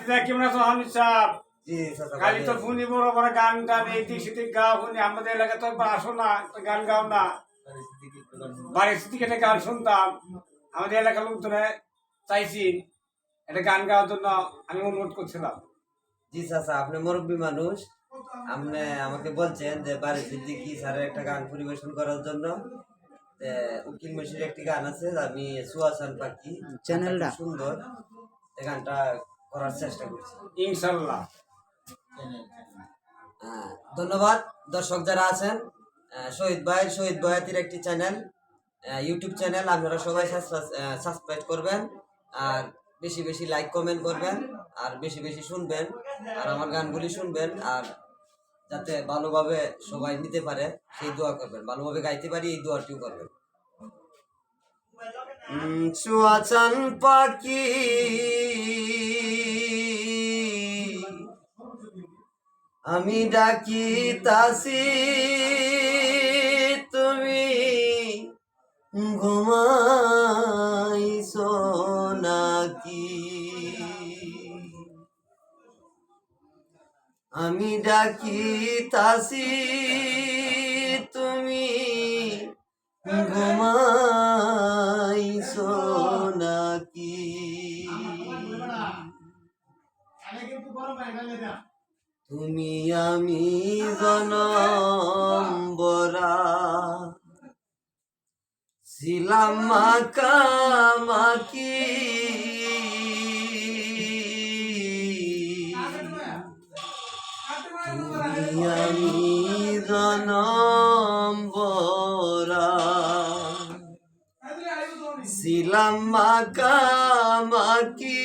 দিদা কেমন আছো হামিদ সাহেব? জি খালি তো ভালো ফোনই বড় বড় গান টান এইদিক সেদিক গাও শুনি আমাদের এলাকায় তো আসো না একটা গান গাও না। বাড়ির থেকে একটা গান শুনতাম আমাদের এলাকার লোকজনে চাইছি একটা গান গাওয়ার জন্য আমি অনুরোধ করছিলাম। জি চাচা আপনি মুরব্বী মানুষ। আপনি আমাকে বলছেন যে বাড়ি সিদ্দিকি স্যারের একটা গান পরিবেশন করার জন্য। তে উকিল মশির একটি গান আছে আমি সুহাসান পাখি চ্যানেলটা? সুন্দর। গানটা করার চেষ্টা করছি। ইনশাল্লাহ হ্যাঁ, ধন্যবাদ। দর্শক যারা আছেন শহীদ ভাই শহীদ বয়াতির একটি চ্যানেল ইউটিউব চ্যানেল আপনারা সবাই সাবস্ক্রাইব করবেন আর বেশি বেশি লাইক কমেন্ট করবেন আর বেশি বেশি শুনবেন আর আমার গানগুলি শুনবেন আর যাতে ভালোভাবে সবাই নিতে পারে সেই দোয়া করবেন। ভালোভাবে গাইতে পারি এই দোয়াটিও করবেন। চুয়াচান পাখি। আমি ডাকি তাসি তুমি ঘুমাইছো নাকি? আমি ডাকি তাসি তুমি ঘুমাইছো তুমি আমি জনম বরা ছিলাম মাকামাকি। তুমি আমি জনম বরা ছিলাম মাকামাকি।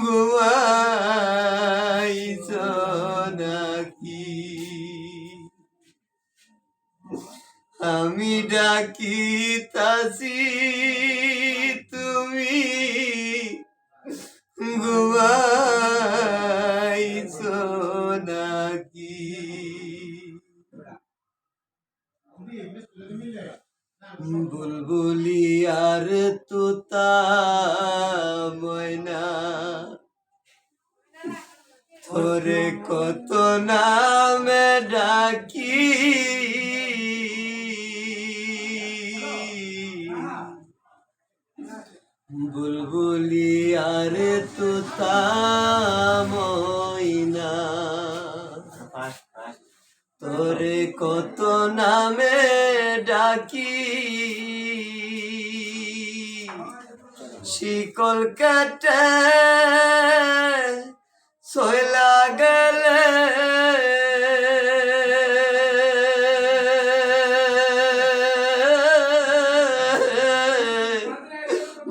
ঘুমাইছ নাকি আমি ডাকি তাসি তুমি ঘুমাইছ নাকি বুলবুলি আর তুতা ময়না। তোরে কত নামে ডাকি। বুলবুলি আর তুতা কত নামে ডাকি। শিকল কাটে সইলা গেলে।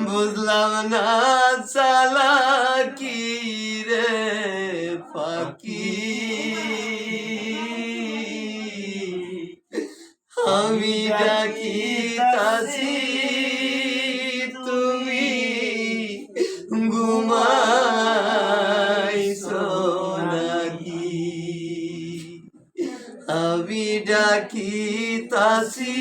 বুঝলাম না চালা কি রে ফাঁকি। তাসি তুমি ঘুমাইছো নাকি? আমি ডাকি তাসি